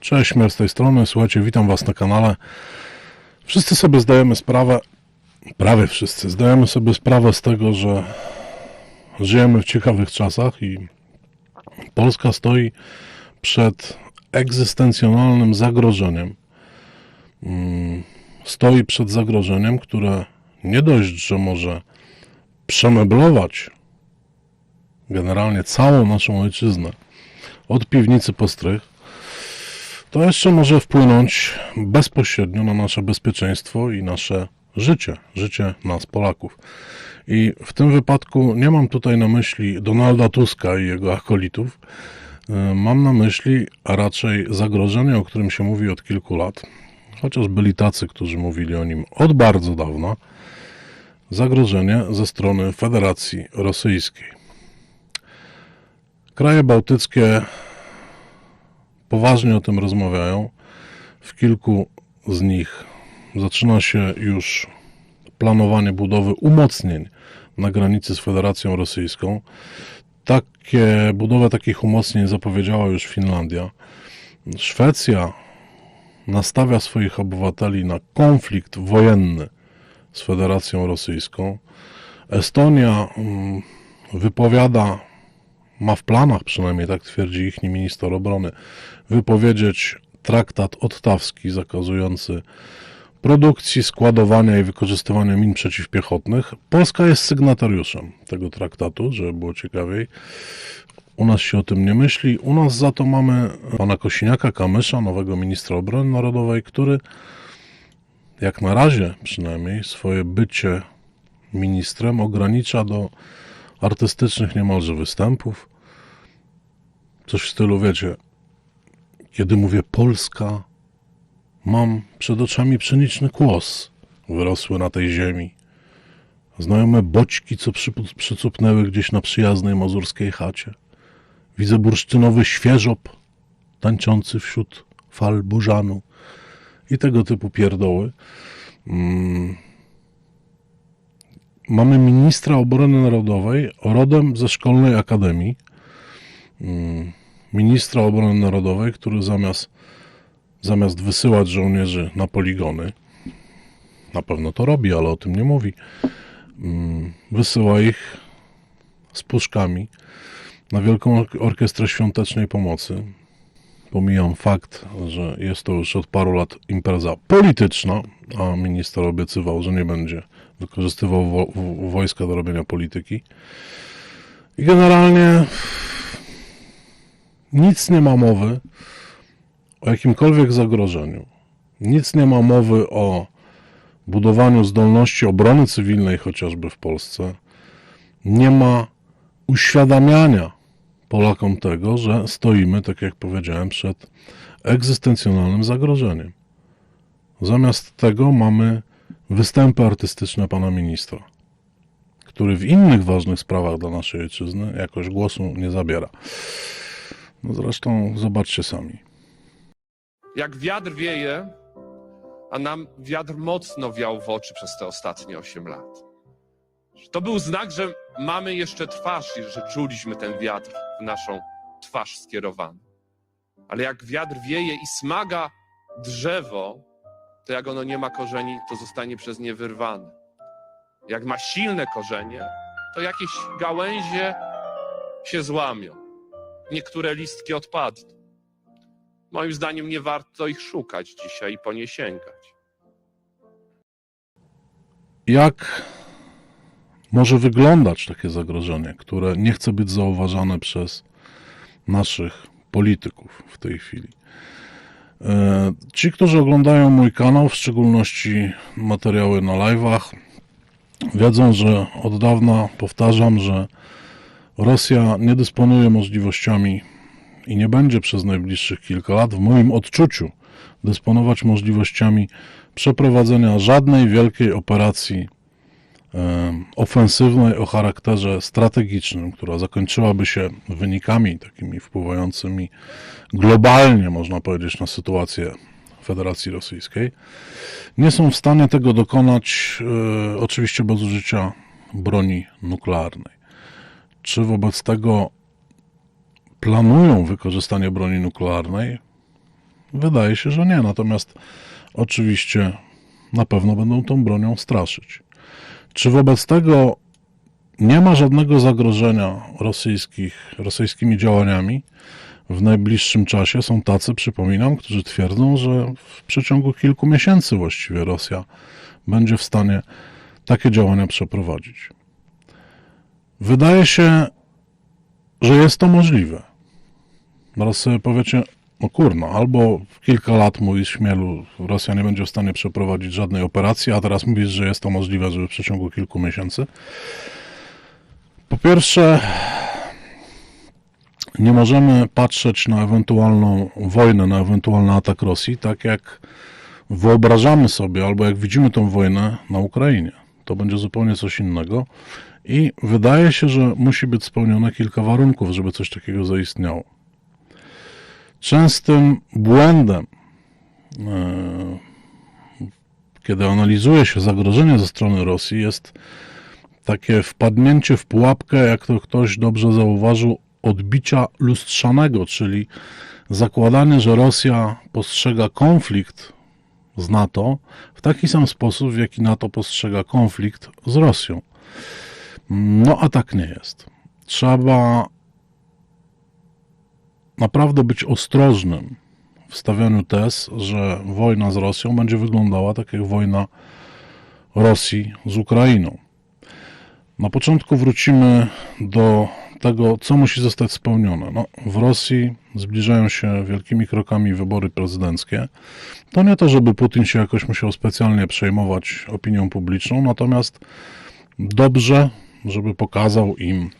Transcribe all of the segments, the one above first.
Cześć, Mier z tej strony. Słuchajcie, witam Was na kanale. Wszyscy sobie zdajemy sprawę, prawie wszyscy, zdajemy sobie sprawę z tego, że żyjemy w ciekawych czasach i Polska stoi przed egzystencjonalnym zagrożeniem. Mm, Stoi przed zagrożeniem, które nie dość, że może przemeblować generalnie całą naszą ojczyznę od piwnicy po strych, to jeszcze może wpłynąć bezpośrednio na nasze bezpieczeństwo i nasze życie, życie nas, Polaków. I w tym wypadku nie mam tutaj na myśli Donalda Tuska i jego akolitów. Y, Mam na myśli a raczej zagrożenie, o którym się mówi od kilku lat, chociaż byli tacy, którzy mówili o nim od bardzo dawna. Zagrożenie ze strony Federacji Rosyjskiej. Kraje bałtyckie poważnie o tym rozmawiają. W kilku z nich zaczyna się już planowanie budowy umocnień na granicy z Federacją Rosyjską. Takie, budowę takich umocnień zapowiedziała już Finlandia. Szwecja nastawia swoich obywateli na konflikt wojenny z Federacją Rosyjską. Estonia mm, wypowiada ma w planach, przynajmniej tak twierdzi ich minister obrony, wypowiedzieć traktat ottawski zakazujący produkcji, składowania i wykorzystywania min przeciwpiechotnych. Polska jest sygnatariuszem tego traktatu, żeby było ciekawiej. U nas się o tym nie myśli. U nas za to mamy pana Kosiniaka Kamysza, nowego ministra obrony narodowej, który jak na razie przynajmniej swoje bycie ministrem ogranicza do artystycznych niemalże występów. Coś w stylu, wiecie, kiedy mówię Polska, mam przed oczami pszeniczny kłos wyrosły na tej ziemi. Znajome boćki, co przypu- przycupnęły gdzieś na przyjaznej mazurskiej chacie. Widzę bursztynowy świeżop tańczący wśród fal burzanu i tego typu pierdoły. Mm, mamy ministra obrony narodowej rodem ze szkolnej akademii. Mm, Ministra obrony narodowej, który zamiast, zamiast wysyłać żołnierzy na poligony, na pewno to robi, ale o tym nie mówi, mm, wysyła ich z puszkami na Wielką Ork- Orkiestrę Świątecznej Pomocy. Pomijam fakt, że jest to już od paru lat impreza polityczna, a minister obiecywał, że nie będzie wykorzystywał wo- wo- wojska do robienia polityki. I generalnie nic nie ma mowy o jakimkolwiek zagrożeniu. Nic nie ma mowy o budowaniu zdolności obrony cywilnej, chociażby w Polsce. Nie ma uświadamiania Polakom tego, że stoimy, tak jak powiedziałem, przed egzystencjonalnym zagrożeniem. Zamiast tego mamy występy artystyczne pana ministra, który w innych ważnych sprawach dla naszej ojczyzny jakoś głosu nie zabiera. No zresztą zobaczcie sami. Jak wiatr wieje, a nam wiatr mocno wiał w oczy przez te ostatnie 8 lat. To był znak, że mamy jeszcze twarz i że czuliśmy ten wiatr w naszą twarz skierowany. Ale jak wiatr wieje i smaga drzewo, to jak ono nie ma korzeni, to zostanie przez nie wyrwane. Jak ma silne korzenie, to jakieś gałęzie się złamią. Niektóre listki odpadną. Moim zdaniem nie warto ich szukać dzisiaj i po nie sięgać. Jak może wyglądać takie zagrożenie, które nie chce być zauważane przez naszych polityków w tej chwili? E, Ci, którzy oglądają mój kanał, w szczególności materiały na live'ach, wiedzą, że od dawna powtarzam, że Rosja nie dysponuje możliwościami i nie będzie przez najbliższych kilka lat, w moim odczuciu, dysponować możliwościami przeprowadzenia żadnej wielkiej operacji ofensywnej o charakterze strategicznym, która zakończyłaby się wynikami takimi wpływającymi globalnie, można powiedzieć, na sytuację Federacji Rosyjskiej. Nie są w stanie tego dokonać, e, oczywiście bez użycia broni nuklearnej. Czy wobec tego planują wykorzystanie broni nuklearnej? Wydaje się, że nie. Natomiast oczywiście na pewno będą tą bronią straszyć. Czy wobec tego nie ma żadnego zagrożenia rosyjskich, rosyjskimi działaniami w najbliższym czasie? Są tacy, przypominam, którzy twierdzą, że w przeciągu kilku miesięcy właściwie Rosja będzie w stanie takie działania przeprowadzić. Wydaje się, że jest to możliwe. Zaraz sobie powiecie, no kurno, albo w kilka lat mówisz śmielu, Rosja nie będzie w stanie przeprowadzić żadnej operacji, a teraz mówisz, że jest to możliwe, żeby w przeciągu kilku miesięcy. Po pierwsze, nie możemy patrzeć na ewentualną wojnę, na ewentualny atak Rosji, tak jak wyobrażamy sobie, albo jak widzimy tą wojnę na Ukrainie. To będzie zupełnie coś innego. I wydaje się, że musi być spełnione kilka warunków, żeby coś takiego zaistniało. Częstym błędem, e, kiedy analizuje się zagrożenie ze strony Rosji, jest takie wpadnięcie w pułapkę, jak to ktoś dobrze zauważył, odbicia lustrzanego, czyli zakładanie, że Rosja postrzega konflikt z NATO w taki sam sposób, w jaki NATO postrzega konflikt z Rosją. No a tak nie jest. Trzeba naprawdę być ostrożnym w stawianiu tez, że wojna z Rosją będzie wyglądała tak jak wojna Rosji z Ukrainą. Na początku wrócimy do tego, co musi zostać spełnione. No, w Rosji zbliżają się wielkimi krokami wybory prezydenckie. To nie to, żeby Putin się jakoś musiał specjalnie przejmować opinią publiczną, natomiast dobrze, żeby pokazał im,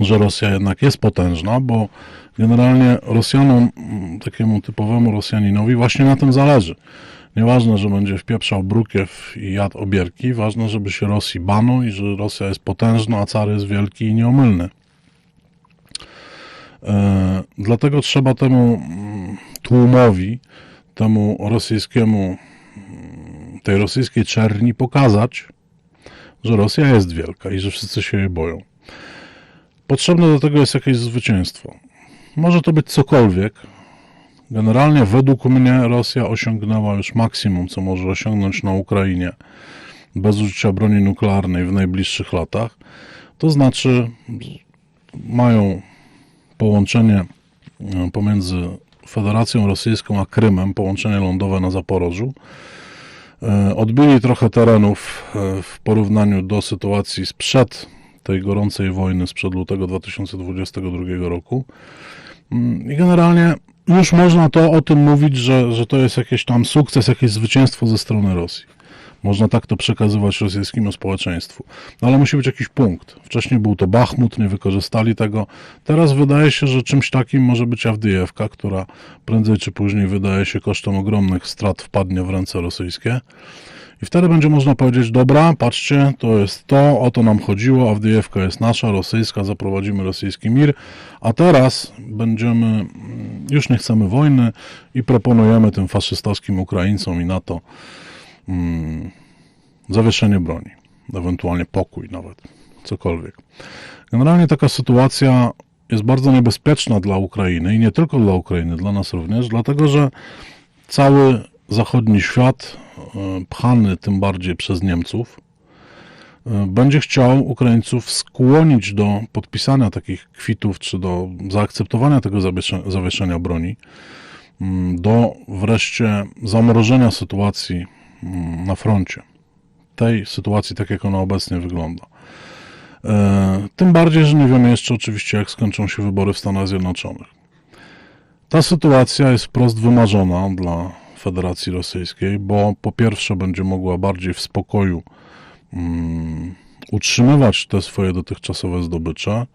że Rosja jednak jest potężna, bo generalnie Rosjanom, mm, takiemu typowemu Rosjaninowi, właśnie na tym zależy. Nieważne, że będzie wpieprzał brukiew i jadł obierki, ważne, żeby się Rosji bano i że Rosja jest potężna, a car jest wielki i nieomylny. E, dlatego trzeba temu mm, tłumowi, temu rosyjskiemu, mm, tej rosyjskiej czerni pokazać, że Rosja jest wielka i że wszyscy się jej boją. Potrzebne do tego jest jakieś zwycięstwo. Może to być cokolwiek. Generalnie według mnie Rosja osiągnęła już maksimum, co może osiągnąć na Ukrainie bez użycia broni nuklearnej w najbliższych latach. To znaczy mają połączenie e, pomiędzy Federacją Rosyjską a Krymem, połączenie lądowe na Zaporożu. E, Odbili trochę terenów e, w porównaniu do sytuacji sprzed tej gorącej wojny, sprzed lutego 2022 roku. Mm, generalnie już można to o tym mówić, że, że to jest jakiś tam sukces, jakieś zwycięstwo ze strony Rosji. Można tak to przekazywać rosyjskiemu społeczeństwu. No ale musi być jakiś punkt. Wcześniej był to Bachmut, nie wykorzystali tego. Teraz wydaje się, że czymś takim może być Awdyjewka, która prędzej czy później wydaje się kosztem ogromnych strat wpadnie w ręce rosyjskie. I wtedy będzie można powiedzieć, dobra, patrzcie, to jest to, o to nam chodziło, Awdyjewka jest nasza, rosyjska, zaprowadzimy rosyjski mir, a teraz będziemy, mm, już nie chcemy wojny i proponujemy tym faszystowskim Ukraińcom i NATO mm, zawieszenie broni, ewentualnie pokój nawet, cokolwiek. Generalnie taka sytuacja jest bardzo niebezpieczna dla Ukrainy i nie tylko dla Ukrainy, dla nas również, dlatego że cały zachodni świat, pchany tym bardziej przez Niemców, e, będzie chciał Ukraińców skłonić do podpisania takich kwitów, czy do zaakceptowania tego zawieszenia broni, do wreszcie zamrożenia sytuacji na froncie. Tej sytuacji, tak jak ona obecnie wygląda. E, Tym bardziej, że nie wiemy jeszcze oczywiście, jak skończą się wybory w Stanach Zjednoczonych. Ta sytuacja jest wprost wymarzona dla Federacji Rosyjskiej, bo po pierwsze będzie mogła bardziej w spokoju mm, utrzymywać te swoje dotychczasowe zdobycze,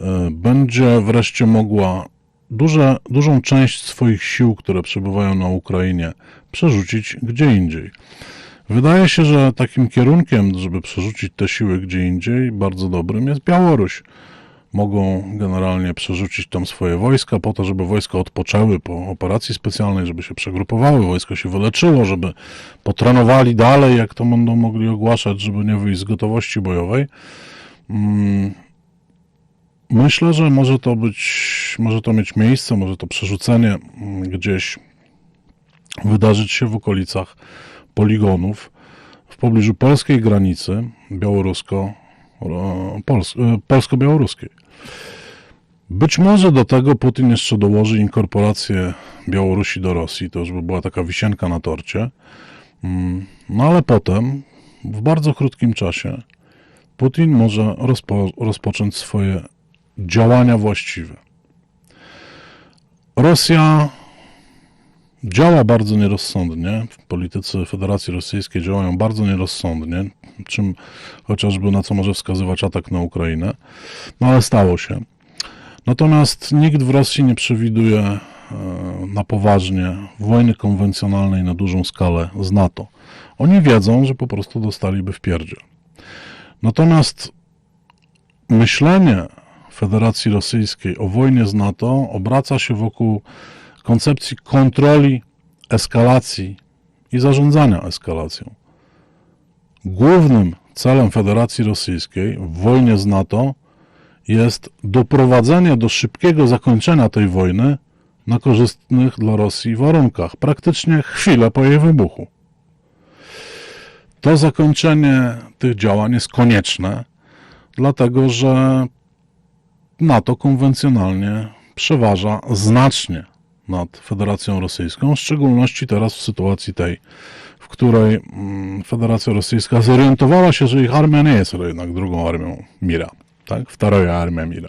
e, będzie wreszcie mogła duże, dużą część swoich sił, które przebywają na Ukrainie, przerzucić gdzie indziej. Wydaje się, że takim kierunkiem, żeby przerzucić te siły gdzie indziej, bardzo dobrym jest Białoruś. Mogą generalnie przerzucić tam swoje wojska po to, żeby wojska odpoczęły po operacji specjalnej, żeby się przegrupowały, wojsko się wyleczyło, żeby potrenowali dalej, jak to będą mogli ogłaszać, żeby nie wyjść z gotowości bojowej. Mm, Myślę, że może to być może to mieć miejsce, może to przerzucenie mm, gdzieś wydarzyć się w okolicach poligonów w pobliżu polskiej granicy białorusko, polsko-białoruskiej. Być może do tego Putin jeszcze dołoży inkorporację Białorusi do Rosji, to już by była taka wisienka na torcie. Mm, No ale potem, w bardzo krótkim czasie, Putin może rozpo, rozpocząć swoje działania właściwe. Rosja działa bardzo nierozsądnie. Politycy Federacji Rosyjskiej działają bardzo nierozsądnie, czym chociażby na co może wskazywać atak na Ukrainę. No ale stało się. Natomiast nikt w Rosji nie przewiduje e, na poważnie wojny konwencjonalnej na dużą skalę z NATO. Oni wiedzą, że po prostu dostaliby w pierdzie. Natomiast myślenie Federacji Rosyjskiej o wojnie z NATO obraca się wokół koncepcji kontroli eskalacji i zarządzania eskalacją. Głównym celem Federacji Rosyjskiej w wojnie z NATO jest doprowadzenie do szybkiego zakończenia tej wojny na korzystnych dla Rosji warunkach, praktycznie chwilę po jej wybuchu. To zakończenie tych działań jest konieczne, dlatego że NATO konwencjonalnie przeważa znacznie nad Federacją Rosyjską, w szczególności teraz w sytuacji tej, w której mm, Federacja Rosyjska zorientowała się, że ich armia nie jest jednak drugą armią Mira, tak? Wtoroja armia Mira.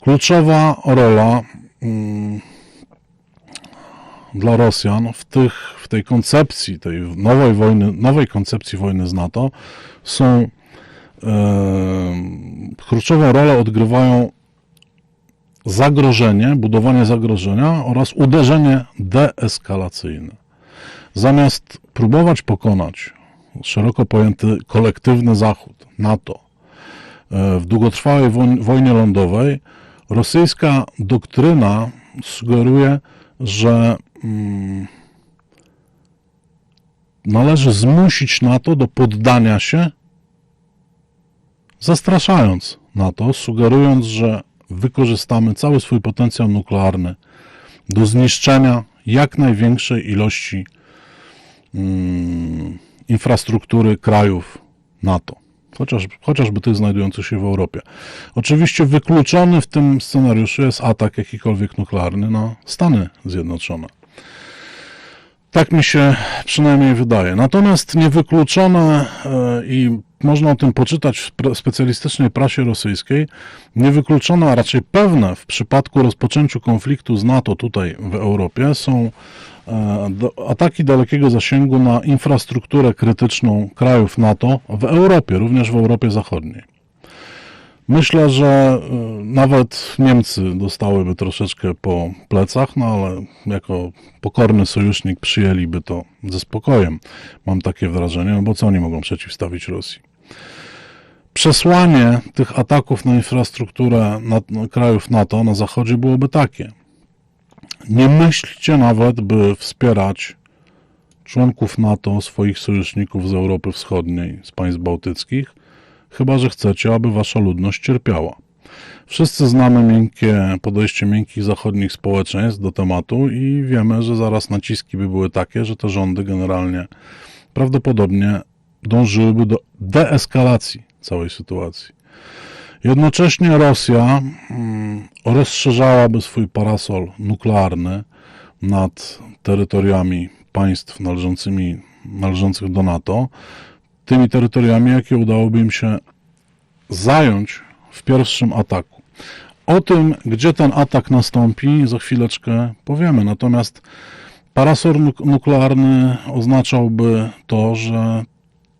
Kluczowa rola mm, dla Rosjan w, tych, w tej koncepcji, tej nowej wojny, nowej koncepcji wojny z NATO są e, kluczową rolę odgrywają zagrożenie, budowanie zagrożenia oraz uderzenie deeskalacyjne. Zamiast próbować pokonać szeroko pojęty kolektywny Zachód, NATO, e, w długotrwałej wojnie lądowej, rosyjska doktryna sugeruje, że mm, należy zmusić NATO do poddania się, zastraszając NATO, sugerując, że wykorzystamy cały swój potencjał nuklearny do zniszczenia jak największej ilości mm, infrastruktury krajów NATO, chociaż, chociażby tych znajdujących się w Europie. Oczywiście wykluczony w tym scenariuszu jest atak jakikolwiek nuklearny na Stany Zjednoczone. Tak mi się przynajmniej wydaje. Natomiast niewykluczone e, i można o tym poczytać w specjalistycznej prasie rosyjskiej, niewykluczone, a raczej pewne w przypadku rozpoczęciu konfliktu z NATO tutaj w Europie są e, ataki dalekiego zasięgu na infrastrukturę krytyczną krajów NATO w Europie, również w Europie Zachodniej. Myślę, że y, nawet Niemcy dostałyby troszeczkę po plecach, no ale jako pokorny sojusznik przyjęliby to ze spokojem. Mam takie wrażenie, no bo co oni mogą przeciwstawić Rosji? Przesłanie tych ataków na infrastrukturę krajów NATO na zachodzie byłoby takie. Nie myślcie nawet, by wspierać członków NATO, swoich sojuszników z Europy Wschodniej, z państw bałtyckich, chyba że chcecie, aby wasza ludność cierpiała. Wszyscy znamy miękkie podejście miękkich zachodnich społeczeństw do tematu i wiemy, że zaraz naciski by były takie, że te rządy generalnie prawdopodobnie dążyłyby do deeskalacji całej sytuacji. Jednocześnie Rosja mm, rozszerzałaby swój parasol nuklearny nad terytoriami państw należącymi, należących do NATO, tymi terytoriami, jakie udałoby im się zająć w pierwszym ataku. O tym, gdzie ten atak nastąpi, za chwileczkę powiemy. Natomiast parasol nuk- nuklearny oznaczałby to, że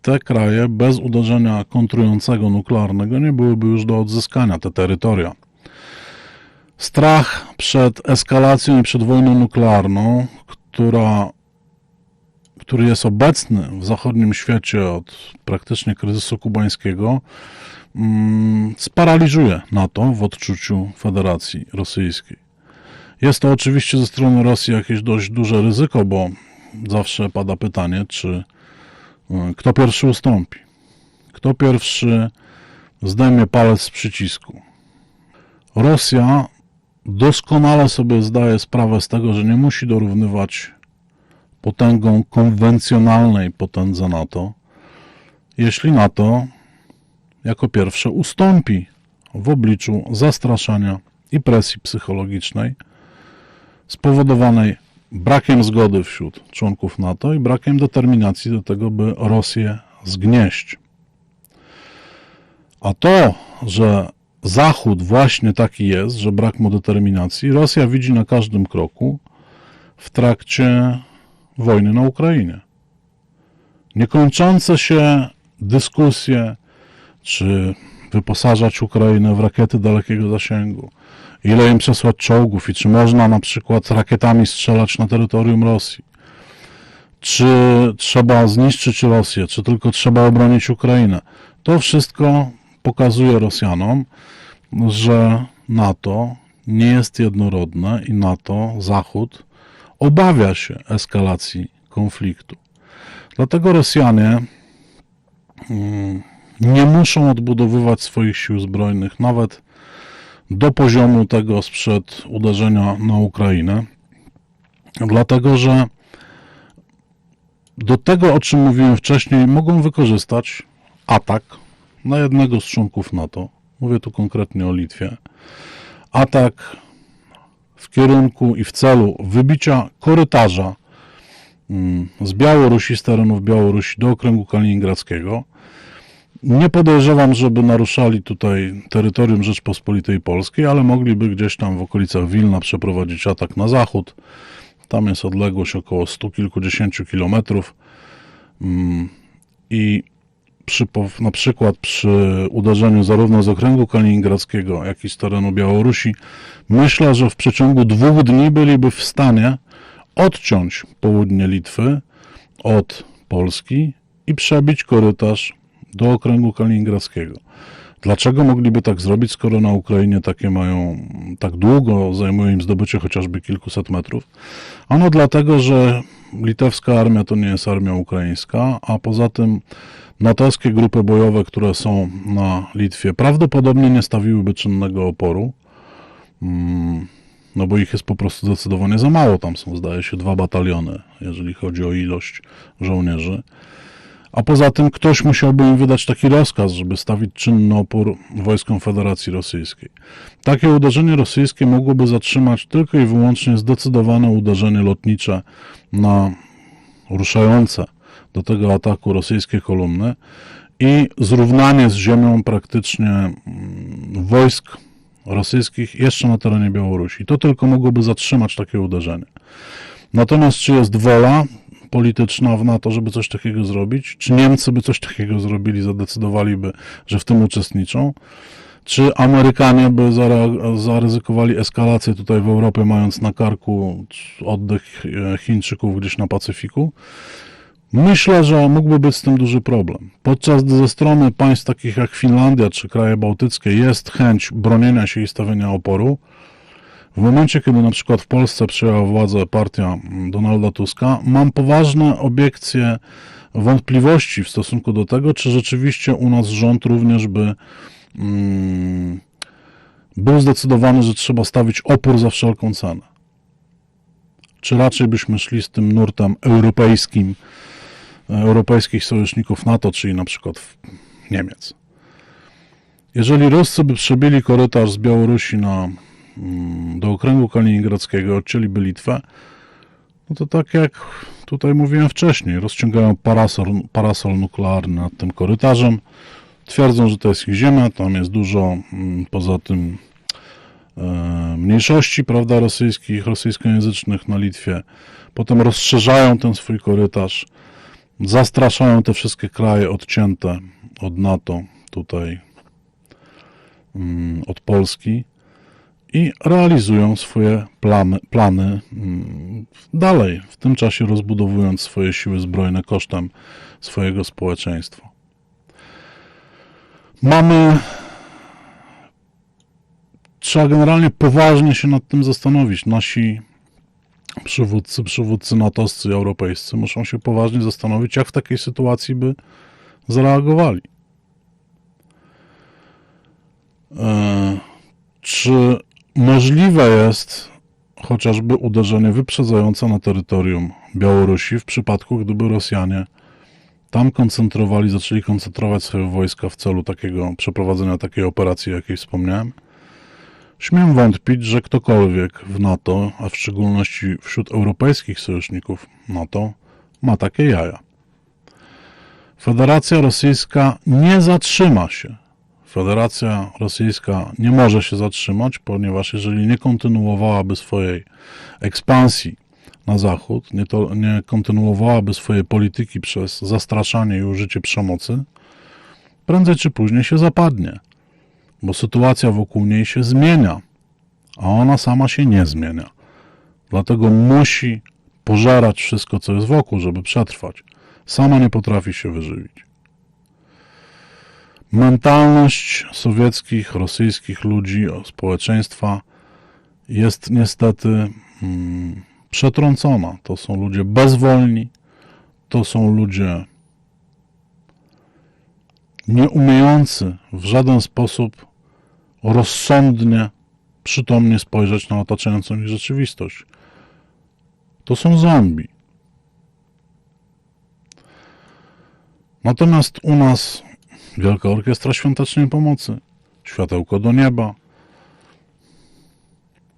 te kraje bez uderzenia kontrującego nuklearnego nie byłyby już do odzyskania, te terytoria. Strach przed eskalacją i przed wojną nuklearną, która który jest obecny w zachodnim świecie od praktycznie kryzysu kubańskiego, mm, sparaliżuje NATO w odczuciu Federacji Rosyjskiej. Jest to oczywiście ze strony Rosji jakieś dość duże ryzyko, bo zawsze pada pytanie, czy kto pierwszy ustąpi? Kto pierwszy zdejmie palec z przycisku? Rosja doskonale sobie zdaje sprawę z tego, że nie musi dorównywać potęgą konwencjonalnej potędze NATO, jeśli NATO jako pierwsze ustąpi w obliczu zastraszania i presji psychologicznej spowodowanej brakiem zgody wśród członków NATO i brakiem determinacji do tego, by Rosję zgnieść. A to, że Zachód właśnie taki jest, że brak mu determinacji, Rosja widzi na każdym kroku w trakcie wojny na Ukrainie. Niekończące się dyskusje, czy wyposażać Ukrainę w rakiety dalekiego zasięgu, ile im przesłać czołgów i czy można na przykład rakietami strzelać na terytorium Rosji. Czy trzeba zniszczyć Rosję, czy tylko trzeba obronić Ukrainę. To wszystko pokazuje Rosjanom, że NATO nie jest jednorodne i NATO, Zachód, obawia się eskalacji konfliktu. Dlatego Rosjanie mm, nie muszą odbudowywać swoich sił zbrojnych nawet do poziomu tego sprzed uderzenia na Ukrainę, dlatego że do tego, o czym mówiłem wcześniej, mogą wykorzystać atak na jednego z członków NATO. Mówię tu konkretnie o Litwie. Atak w kierunku i w celu wybicia korytarza mm, z Białorusi, z terenów Białorusi do okręgu kaliningradzkiego. Nie podejrzewam, żeby naruszali tutaj terytorium Rzeczpospolitej Polskiej, ale mogliby gdzieś tam w okolicach Wilna przeprowadzić atak na zachód. Tam jest odległość około stu kilkudziesięciu kilometrów. Mm, I przy, na przykład przy uderzeniu zarówno z okręgu kaliningradzkiego, jak i z terenu Białorusi, myślę, że w przeciągu dwóch dni byliby w stanie odciąć południe Litwy od Polski i przebić korytarz do okręgu kaliningradzkiego. Dlaczego mogliby tak zrobić, skoro na Ukrainie takie mają tak długo, zajmuje im zdobycie chociażby kilkuset metrów? Ano dlatego, że litewska armia to nie jest armia ukraińska, a poza tym natowskie grupy bojowe, które są na Litwie, prawdopodobnie nie stawiłyby czynnego oporu, Mm, no bo ich jest po prostu zdecydowanie za mało. Tam są, zdaje się, dwa bataliony, jeżeli chodzi o ilość żołnierzy. A poza tym ktoś musiałby im wydać taki rozkaz, żeby stawić czynny opór wojskom Federacji Rosyjskiej. Takie uderzenie rosyjskie mogłoby zatrzymać tylko i wyłącznie zdecydowane uderzenie lotnicze na ruszające do tego ataku rosyjskie kolumny i zrównanie z ziemią praktycznie mm, wojsk rosyjskich jeszcze na terenie Białorusi. To tylko mogłoby zatrzymać takie uderzenie. Natomiast czy jest wola polityczna w NATO, żeby coś takiego zrobić? Czy Niemcy by coś takiego zrobili, zadecydowaliby, że w tym uczestniczą? Czy Amerykanie by zaryzykowali eskalację tutaj w Europie, mając na karku oddech e, Chińczyków gdzieś na Pacyfiku? Myślę, że mógłby być z tym duży problem. Podczas gdy ze strony państw takich jak Finlandia czy kraje bałtyckie jest chęć bronienia się i stawiania oporu, w momencie, kiedy na przykład w Polsce przyjęła władzę partia mm, Donalda Tuska, mam poważne obiekcje, wątpliwości w stosunku do tego, czy rzeczywiście u nas rząd również by mm, był zdecydowany, że trzeba stawić opór za wszelką cenę. Czy raczej byśmy szli z tym nurtem europejskim, europejskich sojuszników NATO, czyli na przykład Niemiec. Jeżeli Ruscy by przebili korytarz z Białorusi na, do okręgu kaliningradzkiego, odcięliby Litwę, no to tak jak tutaj mówiłem wcześniej, rozciągają parasol, parasol nuklearny nad tym korytarzem, twierdzą, że to jest ich ziemia, tam jest dużo mm, poza tym e, mniejszości, prawda, rosyjskich, rosyjskojęzycznych na Litwie. Potem rozszerzają ten swój korytarz, zastraszają te wszystkie kraje odcięte od NATO, tutaj mm, od Polski i realizują swoje plany, plany mm, dalej, w tym czasie rozbudowując swoje siły zbrojne kosztem swojego społeczeństwa. Mamy trzeba generalnie poważnie się nad tym zastanowić. Nasi przywódcy, przywódcy natowscy europejscy muszą się poważnie zastanowić, jak w takiej sytuacji by zareagowali. E, czy możliwe jest chociażby uderzenie wyprzedzające na terytorium Białorusi w przypadku, gdyby Rosjanie tam koncentrowali, zaczęli koncentrować swoje wojska w celu takiego przeprowadzenia takiej operacji, jakiej wspomniałem. Śmiem wątpić, że ktokolwiek w NATO, a w szczególności wśród europejskich sojuszników NATO, ma takie jaja. Federacja Rosyjska nie zatrzyma się. Federacja Rosyjska nie może się zatrzymać, ponieważ jeżeli nie kontynuowałaby swojej ekspansji na zachód, nie, to, nie kontynuowałaby swojej polityki przez zastraszanie i użycie przemocy, prędzej czy później się zapadnie, bo sytuacja wokół niej się zmienia, a ona sama się nie zmienia. Dlatego musi pożerać wszystko, co jest wokół, żeby przetrwać. Sama nie potrafi się wyżywić. Mentalność sowieckich, rosyjskich ludzi, społeczeństwa jest niestety mm, przetrącona. To są ludzie bezwolni, to są ludzie nie umiejący w żaden sposób rozsądnie, przytomnie spojrzeć na otaczającą ich rzeczywistość. To są zombie. Natomiast u nas Wielka Orkiestra Świątecznej Pomocy, Światełko do Nieba,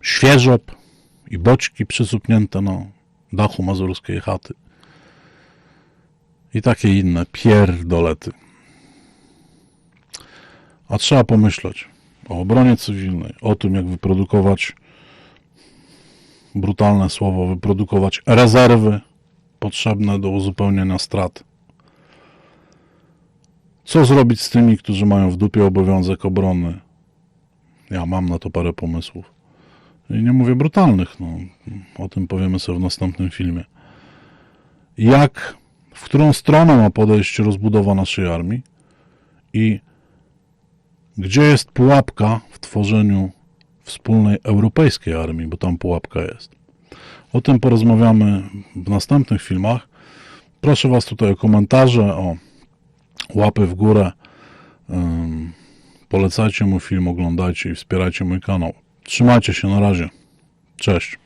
Świeżop i boczki przysupnięte na dachu mazurskiej chaty. I takie inne pierdolety. A trzeba pomyśleć o obronie cywilnej, o tym, jak wyprodukować brutalne słowo, wyprodukować rezerwy potrzebne do uzupełnienia strat. Co zrobić z tymi, którzy mają w dupie obowiązek obrony? Ja mam na to parę pomysłów. I nie mówię brutalnych, no, o tym powiemy sobie w następnym filmie. Jak, w którą stronę ma podejść rozbudowa naszej armii i gdzie jest pułapka w tworzeniu wspólnej europejskiej armii, bo tam pułapka jest. O tym porozmawiamy w następnych filmach. Proszę Was tutaj o komentarze, o łapy w górę. Ym, Polecajcie mój film, oglądajcie i wspierajcie mój kanał. Trzymajcie się na razie. Cześć.